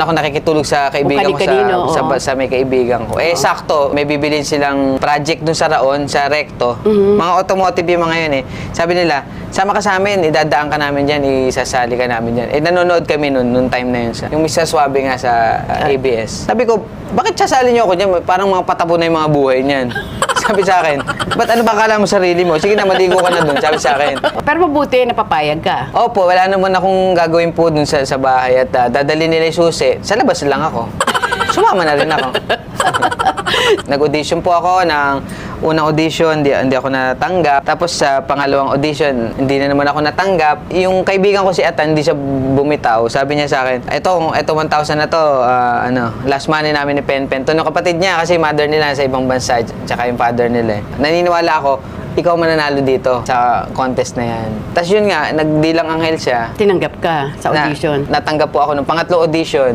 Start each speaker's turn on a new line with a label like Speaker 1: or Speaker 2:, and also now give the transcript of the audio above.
Speaker 1: ako nakikitulog sa kaibigan ko sa, sa,
Speaker 2: oo.
Speaker 1: sa may kaibigan ko. Eh, sakto, may bibilin silang project dun sa Raon, sa Recto.
Speaker 2: Mhm.
Speaker 1: Mga automotive yung mga yun eh. Sabi nila, sama ka sa amin, idadaan ka namin dyan, isasali ka namin dyan. Eh, nanonood kami nun, nung time na yun. Sa, yung Mr. Suabe nga sa uh, ABS. Sabi ko, bakit sasali niyo ako dyan? Parang mga patabo na yung mga buhay niyan. Sabi sa akin, ba't ano ba akala mo sarili mo? Sige na, maligo ka na dun. Sabi sa akin.
Speaker 2: Pero mabuti, napapayag ka.
Speaker 1: Opo, wala naman akong gagawin po dun sa, sa bahay at uh, dadali nila yung susi. Sa labas lang ako. Sumama na rin ako. Nag-audition po ako ng unang audition, hindi, hindi ako natanggap. Tapos sa pangalawang audition, hindi na naman ako natanggap. Yung kaibigan ko si Atan, hindi siya bumitaw. Sabi niya sa akin, eto, eto 1,000 na to, ah, ano, last money namin ni Pen Pen. To, no, kapatid niya, kasi mother nila sa ibang bansa, tsaka yung father nila. eh. Naniniwala ako, ikaw mananalo dito sa contest na yan. Tapos yun nga, nagdilang anghel siya.
Speaker 2: Tinanggap ka sa
Speaker 1: Na-
Speaker 2: audition.
Speaker 1: natanggap po ako ng pangatlo audition.